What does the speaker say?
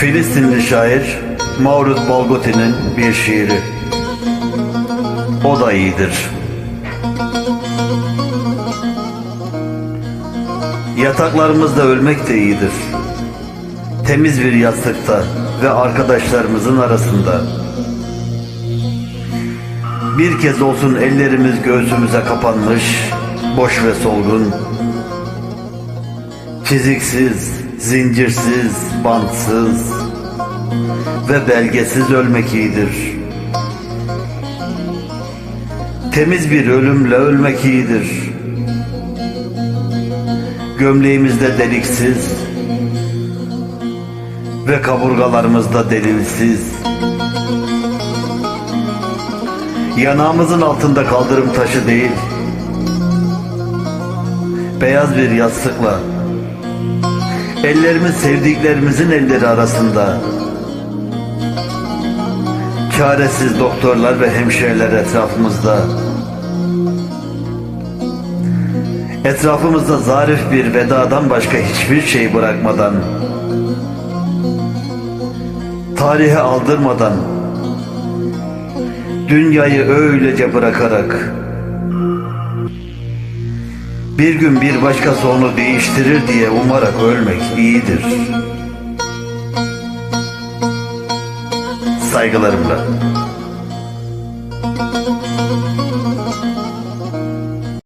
Filistinli şair Mavrut Balgoti'nin bir şiiri. O da iyidir. Yataklarımızda ölmek de iyidir. Temiz bir yastıkta ve arkadaşlarımızın arasında. Bir kez olsun ellerimiz göğsümüze kapanmış, boş ve solgun. Çiziksiz, zincirsiz, bantsız ve belgesiz ölmek iyidir. Temiz bir ölümle ölmek iyidir. Gömleğimizde deliksiz ve kaburgalarımızda delilsiz. Yanağımızın altında kaldırım taşı değil, beyaz bir yastıkla, ellerimiz sevdiklerimizin elleri arasında, çaresiz doktorlar ve hemşireler etrafımızda, etrafımızda zarif bir vedadan başka hiçbir şey bırakmadan, tarihe aldırmadan, dünyayı öylece bırakarak, bir gün bir başkası onu değiştirir diye umarak ölmek iyidir. Saygılarımla.